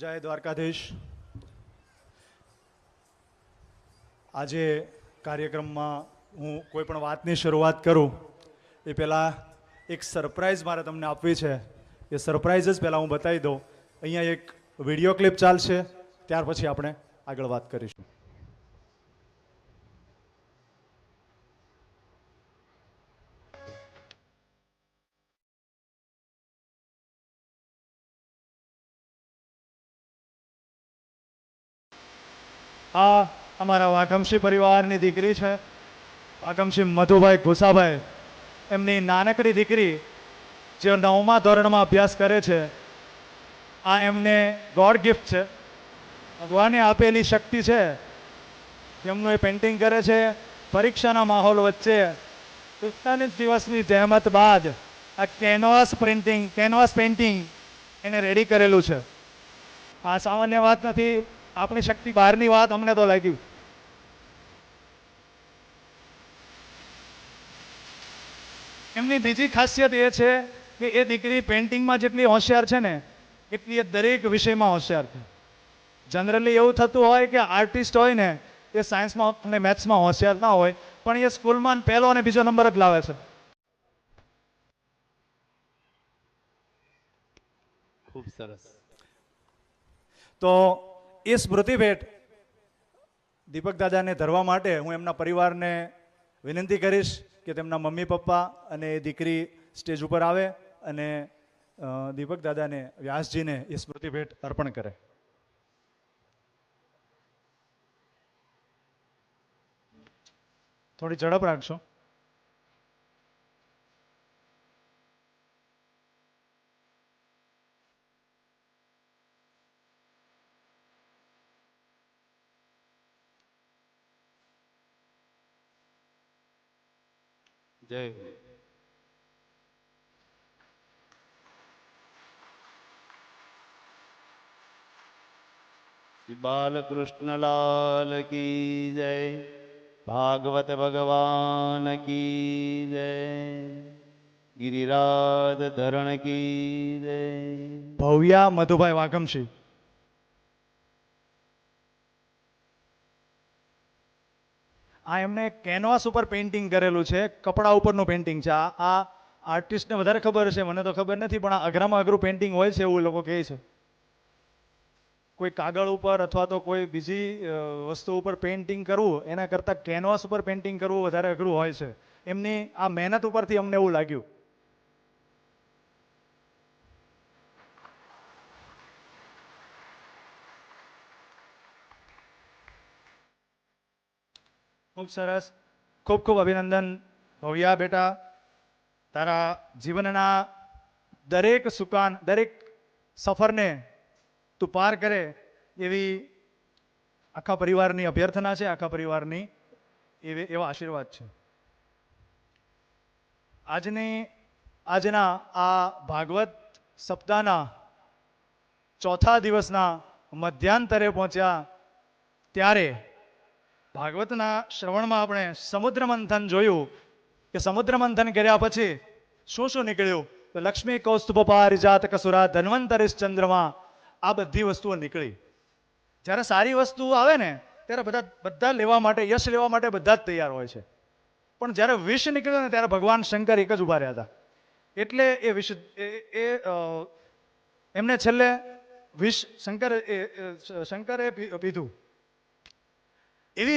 જય દ્વારકાધીશ. આજે કાર્યક્રમમાં હું કોઈ પણ વાતની શરૂઆત કરું, એ પહેલાં એક સરપ્રાઈઝ મારે તમને આપવી છે. એ સરપ્રાઈઝ જ પહેલાં હું બતાવી દઉં. અહીંયા એક વીડિયો ક્લિપ ચાલશે, ત્યાર પછી આપણે આગળ વાત કરીશું. આ અમારા વાઘમસી પરિવારની દીકરી છે. વાઘમસી મધુભાઈ ઘુસાભાઈ, એમની નાનકડી દીકરી જે નવમા ધોરણમાં અભ્યાસ કરે છે, આ એમને ગોડ ગિફ્ટ છે. ભગવાને આપેલી શક્તિ છે. એમનું એ પેઇન્ટિંગ કરે છે. પરીક્ષાના માહોલ વચ્ચે પિસ્તાલીસ દિવસની જહેમત બાદ આ કેનવાસ પ્રિન્ટિંગ, કેનવાસ પેઇન્ટિંગ એને રેડી કરેલું છે. આ સામાન્ય વાત નથી આપણી શક્તિ બહારની વાત અમને તો લાગ્યું એમની બીજી ખાસિયત એ છે કે એ દીકરી પેઇન્ટિંગમાં જેટલી હોશિયાર છે ને, એટલી એ દરેક વિષયમાં હોશિયાર છે. જનરલી એવું થતું હોય કે આર્ટિસ્ટ હોય ને, એ સાયન્સમાં અને મેથ્સમાં હોશિયાર ના હોય, પણ એ સ્કૂલમાં પહેલો અને બીજો નંબર જ લાવે છે. ખૂબ સરસ. તો એ સ્મૃતિ ભેટ દીપક દાદાને ધરવા માટે હું એમના પરિવારને વિનંતી કરીશ કે તેમના મમ્મી પપ્પા અને એ દીકરી સ્ટેજ ઉપર આવે અને દીપક દાદાને વ્યાસજીને એ સ્મૃતિ ભેટ અર્પણ કરે થોડી ઝડપ રાખશો જય બાલકૃષ્ણલાલ કી જય, ભાગવત ભગવાન કી જય, ગિરિરાજ ધરણ કી જય. ભવ્યા મધુભાઈ વાઘમશી. આ એમને કેનવાસ ઉપર પેઇન્ટિંગ કરેલું છે. કપડા ઉપરનું પેઇન્ટિંગ છે. આ આ આર્ટિસ્ટને વધારે ખબર છે. મને તો ખબર નથી, પણ આ અઘરામાં અઘરું પેઇન્ટિંગ હોય છે એવું લોકો કહે છે. કોઈ કાગળ ઉપર અથવા તો કોઈ બીજી વસ્તુ ઉપર પેઇન્ટિંગ કરવું, એના કરતાં કેનવાસ ઉપર પેઇન્ટિંગ કરવું વધારે અઘરું હોય છે. એમની આ મહેનત ઉપરથી અમને એવું લાગ્યું. ખૂબ સરસ, ખૂબ ખૂબ અભિનંદન. ભવ્યા બેટા, તારા જીવનના દરેક સુકાન, દરેક સફરને તું પાર કરે એવી આખા પરિવારની અભ્યર્થના છે, આખા પરિવારની એવી, એવા આશીર્વાદ છે. આજની, આજના આ ભાગવત સપ્તાહના ચોથા દિવસના મધ્યાંતરે પહોંચ્યા ત્યારે ભાગવતના શ્રવણમાં આપણે સમુદ્ર મંથન જોયું કે સમુદ્ર મંથન કર્યા પછી શું શું નીકળ્યું? તો લક્ષ્મી કૌસ્તુભ પારિજાત કસુરા ધન્વંતરિશ ચંદ્રમા આ બધી વસ્તુઓ નીકળી. જ્યારે સારી વસ્તુ આવે ને, ત્યારે બધા બધા લેવા માટે, યશ લેવા માટે બધા જ તૈયાર હોય છે. પણ જ્યારે વિષ નીકળ્યો ને, ત્યારે ભગવાન શંકર એક જ ઊભા રહ્યા હતા. એટલે એ વિષ, એ એમને છેલ્લે વિષ શંકર શંકરે પીધું. એવી